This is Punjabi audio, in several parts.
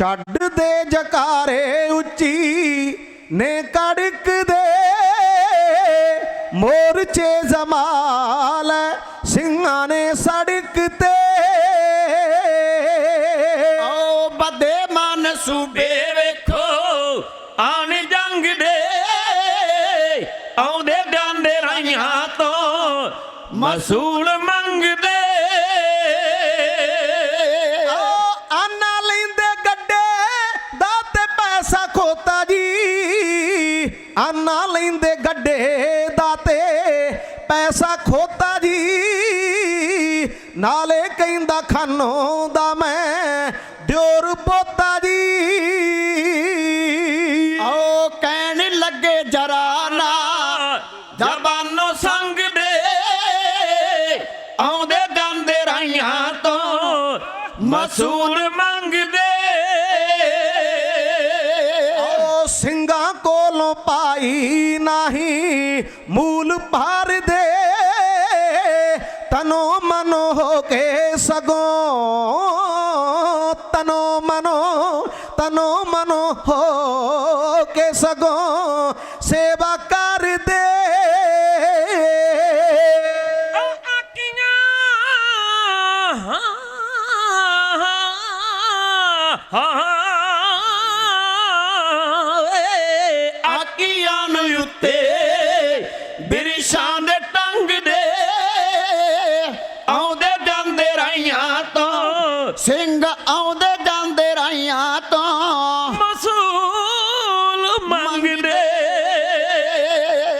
ਛੱਡ ਦੇ ਜਕਾਰੇ ਉੱਚੀ, ਨੇ ਕੜਕ ਦੇ ਮੋਰਚੇ ਜਮਾਲ, ਸਿੰਘਾਂ ਨੇ ਸੜਕ ਤੇ। ਓ ਬਦੇ ਮਨ ਸੂਬੇ ਵੇਖੋ, ਆਣ ਜੰਗ ਦੇ। ਆਉਂਦੇ ਡਾਂਡੇ ਰਾਈਆਂ ਤੋਂ, ਮਸੂਲ ਆਨਾ ਲੈਂਦੇ ਗੱਡੇ ਦਾ ਤੇ ਪੈਸਾ ਖੋਤਾ ਜੀ, ਨਾਲੇ ਕਹਿੰਦਾ ਖਾਨੋਂ ਦਾ ਮੈਂ। ਦਿਓਰ ਪੋਤਾ ਜੀ। ਓ ਕਹਿਣ ਲੱਗੇ ਜਰਾ ਨਾ ਜ਼ਬਾਨੋਂ ਸੰਗ ਦੇ ਆਉਂਦੇ ਗਾਂਦੇ ਰਾਈਆਂ ਤੋਂ, ਮਸੂਲ ਮੰਗਦੇ ਕੋਲੋਂ ਨਹੀਂ ਮੂਲ ਭਾਰ ਦੇ ਤਨੋ ਮਨੋ ਹੋ ਕੇ ਸਗੋਂ, ਤਨੋ ਮਨੋ ਤਨੋ ਮਨੋ ਹੋ ਕੇ ਸਗੋਂ ਸੇਵਾ ਕਰਦੇ। ਆਕੀਆਂ ਸਿੰਘ ਆਉਂਦੇ ਜਾਂਦੇ ਰਾਈਆਂ ਤੋਂ ਮਸੂਲ ਮੰਗਦੇ।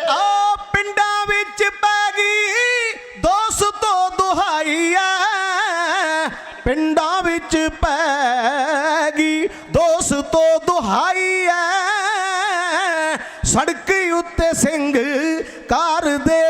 ਆ ਪਿੰਡਾਂ ਵਿੱਚ ਪੈ ਗਈ ਦੋਸਤੋ ਦੁਹਾਈ ਐ। ਪਿੰਡਾਂ ਵਿੱਚ ਪੈ ਗਈ ਦੋਸਤੋ ਦੁਹਾਈ ਐ। ਸੜਕ ਉੱਤੇ ਸਿੰਘ ਕਰਦੇ ਗਰਾਈ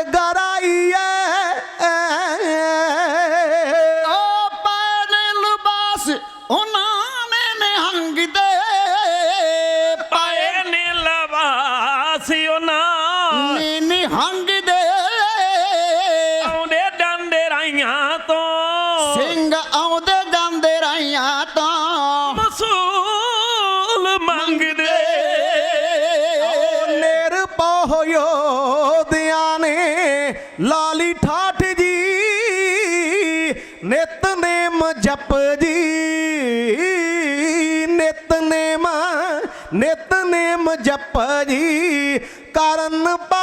ਨੇ ਨਿਹੰਗ ਦੇ ਆਉਂਦੇ ਡੰਡੇ ਰਾਈਆਂ ਤੋਂ। ਸਿੰਘ ਆਉਂਦੇ ਜਾਂਦੇ ਰਾਈਆਂ ਤੋਂ। ਮਸੂਲ ਮੰਗਦੇ। ਨੇਰ ਪਾਹੋ ਦਿਆਂ ਨੇ ਲਾਲੀ ਠਾਠ ਜੀ ਨਿਤਨੇਮ ਜਪ ਜੀ। ਨਿਤਨੇਮ ਨਿਤਨੇਮ ਜਪ ਜੀ ਕਰਨ ਪਾਠ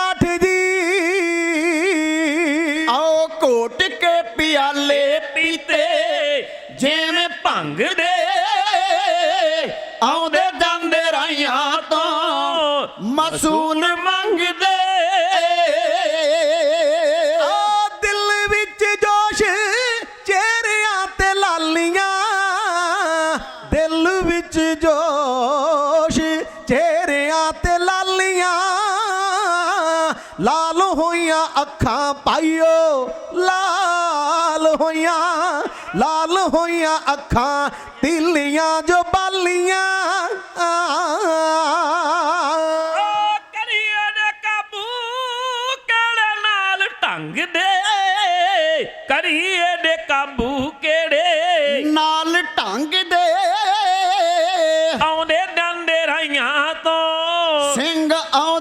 ਪਿਆਲੇ ਪੀਤੇ, ਜਿਵੇਂ ਭੰਗ ਦੇ ਆਉਂਦੇ ਜਾਂਦੇ ਰਾਈਆਂ ਤੋਂ ਮਸੂਲ ਮੰਗਦੇ। ਆ ਦਿਲ ਵਿੱਚ ਜੋਸ਼, ਚਿਹਰਿਆਂ ਤੇ ਲਾਲੀਆਂ। ਦਿਲ ਵਿੱਚ ਜੋਸ਼, ਚਿਹਰਿਆਂ ਤੇ ਲਾਲੀਆਂ। ਲਾਲ ਹੋਈਆਂ ਅੱਖਾਂ ਪਾਈਓ ਲਾ ਹੋਈਆਂ ਲਾਲ ਹੋਈਆਂ ਅੱਖਾਂ ਤਿੱਲੀਆਂ ਜੋ ਬਾਲੀਆਂ। ਕਰੀਏ ਦੇ ਕਾਬੂ ਕਿਹੜੇ ਨਾਲ ਢੰਗ ਦੇ? ਕਰੀਏ ਦੇ ਕਾਬੂ ਕਿਹੜੇ? ਨਾਲ ਢੰਗ ਦੇ। ਆਉਂਦੇ ਡੰਡੇ ਰਾਈਆਂ ਤੋਂ। ਸਿੰਘ ਆਉਂਦੇ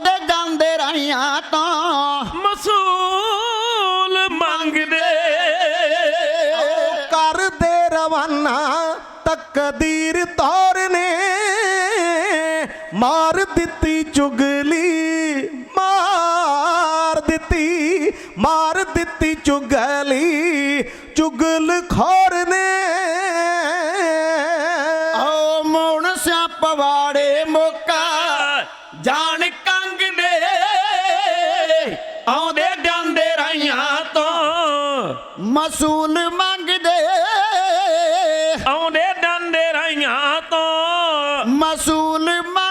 ਕਰਦੇ ਰਵਾਨਾ ਤਕਦੀਰ ਤੌਰ ਨੇ ਮਾਰ ਦਿੱਤੀ ਚੁਗਲੀ, ਮਾਰ ਦਿੱਤੀ ਮਾਰ ਦਿੱਤੀ ਚੁਗਲੀ, ਚੁਗਲ ਖੋਰ ਨੇ। ਓ ਮੋਣ ਸਿਆ ਪਵਾੜੇ ਮੋਕਾ, ਜਾਣ ਕੰਗ ਦੇ। ਆਉਂਦੇ ਜਾਂਦੇ ਰਾਈਆਂ ਤੋਂ ਮਸੂਲ ਮੰਗਦੇ ਆਉਂਦੇ ਜਾਂਦੇ ਰਾਈਆਂ ਤੋਂ ਮਸੂਲ